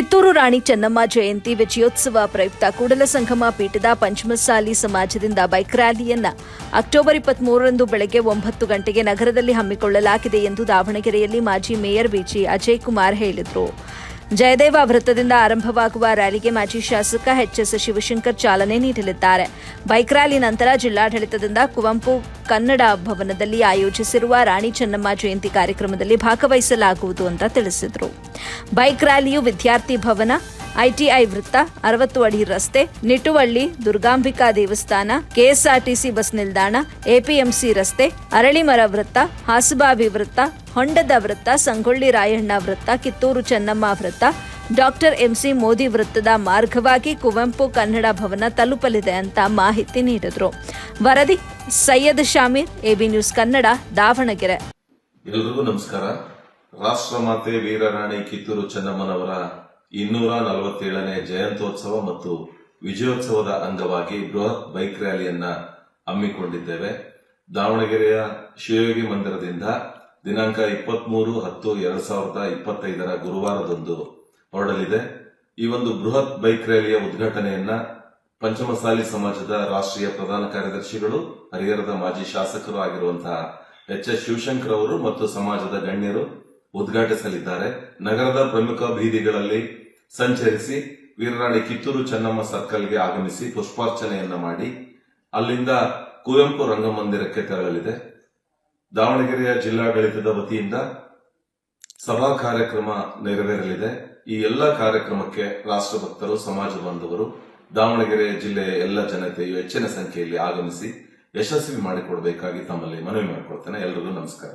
ಕಿತ್ತೂರು ರಾಣಿ ಚೆನ್ನಮ್ಮ ಜಯಂತಿ ವಿಜಯೋತ್ಸವ ಪ್ರಯುಕ್ತ ಕೂಡಲ ಸಂಗಮ ಪೀಠದ ಪಂಚಮಸಾಲಿ ಸಮಾಜದಿಂದ ಬೈಕ್ ರ್ಯಾಲಿಯನ್ನ ಅಕ್ಟೋಬರ್ ಇಪ್ಪತ್ಮೂರರಂದು ಬೆಳಗ್ಗೆ ಒಂಬತ್ತು ಗಂಟೆಗೆ ನಗರದಲ್ಲಿ ಹಮ್ಮಿಕೊಳ್ಳಲಾಗಿದೆ ಎಂದು ದಾವಣಗೆರೆಯಲ್ಲಿ ಮಾಜಿ ಮೇಯರ್ ಬಿಜಿ ಅಜಯ್ ಕುಮಾರ್ ಹೇಳಿದರು. ಜಯದೇವ ವೃತ್ತದಿಂದ ಆರಂಭವಾಗುವ ರ್ಯಾಲಿಗೆ ಮಾಜಿ ಶಾಸಕ ಎಚ್ಎಸ್ ಶಿವಶಂಕರ್ ಚಾಲನೆ ನೀಡಲಿದ್ದಾರೆ. ಬೈಕ್ ರ್ಯಾಲಿ ನಂತರ ಜಿಲ್ಲಾಡಳಿತದಿಂದ ಕುವೆಂಪು ಕನ್ನಡ ಭವನದಲ್ಲಿ ಆಯೋಜಿಸಿರುವ ರಾಣಿ ಚೆನ್ನಮ್ಮ ಜಯಂತಿ ಕಾರ್ಯಕ್ರಮದಲ್ಲಿ ಭಾಗವಹಿಸಲಾಗುವುದು ಅಂತ ತಿಳಿಸಿದರು. ಬೈಕ್ ರ್ಯಾಲಿಯು ವಿದ್ಯಾರ್ಥಿ ಭವನ ಐಟಿಐ ವೃತ್ತ ಅರವತ್ತು ಅಡಿ ರಸ್ತೆ ನಿಟುವಳ್ಳಿ ದುರ್ಗಾಂಬಿಕಾ ದೇವಸ್ಥಾನ, ಕೆಎಸ್ಆರ್ಟಿಸಿ ಬಸ್ ನಿಲ್ದಾಣ, ಎಪಿಎಂಸಿ ರಸ್ತೆ, ಅರಳಿಮರ ವೃತ್ತ, ಹಾಸಬಾವಿ ವೃತ್ತ, ಹೊಂಡದ ವೃತ್ತ, ಸಂಗೊಳ್ಳಿ ರಾಯಣ್ಣ ವೃತ್ತ, ಕಿತ್ತೂರು ಚೆನ್ನಮ್ಮ ವೃತ್ತ, ಡಾಕ್ಟರ್ ಎಂಸಿ ಮೋದಿ ವೃತ್ತದ ಮಾರ್ಗವಾಗಿ ಕುವೆಂಪು ಕನ್ನಡ ಭವನ ತಲುಪಲಿದೆ ಅಂತ ಮಾಹಿತಿ ನೀಡಿದರು. ವರದಿ, ಸೈಯದ್ ಶಾಮೀರ್, ಎಬಿ ನ್ಯೂಸ್ ಕನ್ನಡ, ದಾವಣಗೆರೆ. ಎಲ್ಲರಿಗೂ ನಮಸ್ಕಾರ. ರಾಷ್ಟ್ರಮಾತೆ ವೀರರಾಣಿ ಕಿತ್ತೂರು ಚೆನ್ನಮ್ಮನವರ ಇನ್ನೂರ ನಲವತ್ತೇಳನೇ ಜಯಂತ್ಯೋತ್ಸವ ಮತ್ತು ವಿಜಯೋತ್ಸವದ ಅಂಗವಾಗಿ ಬೃಹತ್ ಬೈಕ್ ರ್ಯಾಲಿಯನ್ನ ಹಮ್ಮಿಕೊಂಡಿದ್ದೇವೆ. ದಾವಣಗೆರೆಯ ಶಿವಯೋಗಿ ಮಂದಿರದಿಂದ ದಿನಾಂಕ ಇಪ್ಪತ್ಮೂರು ಹತ್ತು ಎರಡ್ ಸಾವಿರದ ಇಪ್ಪತ್ತೈದರ ಗುರುವಾರದಂದು ಹೊರಡಲಿದೆ. ಈ ಒಂದು ಬೃಹತ್ ಬೈಕ್ ರ್ಯಾಲಿಯ ಉದ್ಘಾಟನೆಯನ್ನ ಪಂಚಮಸಾಲಿ ಸಮಾಜದ ರಾಷ್ಟ್ರೀಯ ಪ್ರಧಾನ ಕಾರ್ಯದರ್ಶಿಗಳು, ಹರಿಹರದ ಮಾಜಿ ಶಾಸಕರು ಆಗಿರುವಂತಹ ಎಚ್ ಎಸ್ ಶಿವಶಂಕರ್ ಅವರು ಮತ್ತು ಸಮಾಜದ ಗಣ್ಯರು ಉದ್ಘಾಟಿಸಲಿದ್ದಾರೆ. ನಗರದ ಪ್ರಮುಖ ಬೀದಿಗಳಲ್ಲಿ ಸಂಚರಿಸಿ ವೀರರಾಣಿ ಕಿತ್ತೂರು ಚೆನ್ನಮ್ಮ ಸರ್ಕಲ್ಗೆ ಆಗಮಿಸಿ ಪುಷ್ಪಾರ್ಚನೆಯನ್ನ ಮಾಡಿ ಅಲ್ಲಿಂದ ಕುವೆಂಪು ರಂಗಮಂದಿರಕ್ಕೆ ತೆರಳಲಿದೆ. ದಾವಣಗೆರೆಯ ಜಿಲ್ಲಾಡಳಿತದ ವತಿಯಿಂದ ಸಭಾ ಕಾರ್ಯಕ್ರಮ ನೆರವೇರಲಿದೆ. ಈ ಎಲ್ಲ ಕಾರ್ಯಕ್ರಮಕ್ಕೆ ರಾಷ್ಟ್ರಭಕ್ತರು, ಸಮಾಜ ಬಾಂಧವರು, ದಾವಣಗೆರೆ ಜಿಲ್ಲೆಯ ಎಲ್ಲ ಜನತೆಯು ಹೆಚ್ಚಿನ ಸಂಖ್ಯೆಯಲ್ಲಿ ಆಗಮಿಸಿ ಯಶಸ್ವಿ ಮಾಡಿಕೊಡಬೇಕಾಗಿ ತಮ್ಮಲ್ಲಿ ಮನವಿ ಮಾಡಿಕೊಡ್ತೇನೆ. ಎಲ್ಲರಿಗೂ ನಮಸ್ಕಾರ.